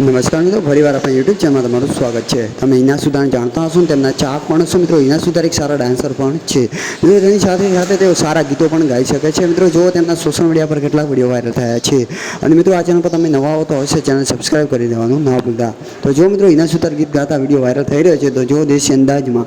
નમસ્કાર મિત્રો, ફરીવાર આપણા યુટ્યુબ ચેનલમાં તમારું સ્વાગત છે. તમે હિના સુધાને જાણતા હશો ને તેમના ચાહક પણ હશો મિત્રો. હિના સુધાર એક સારા ડાન્સર પણ છે. મિત્રો, તેની સાથે સાથે તેઓ સારા ગીતો પણ ગાઈ શકે છે. મિત્રો જો તેમના સોશિયલ મીડિયા પર કેટલાક વીડિયો વાયરલ થયા છે. અને મિત્રો, આ ચેનલ પર તમે નવા હો તો અવશ્ય ચેનલ સબસ્ક્રાઈબ કરી દેવાનું ના ભૂલતા. તો જો મિત્રો હિના સુધાર ગીત ગાતા વીડિયો વાયરલ થઈ રહ્યો છે, તો જો દેશી અંદાજમાં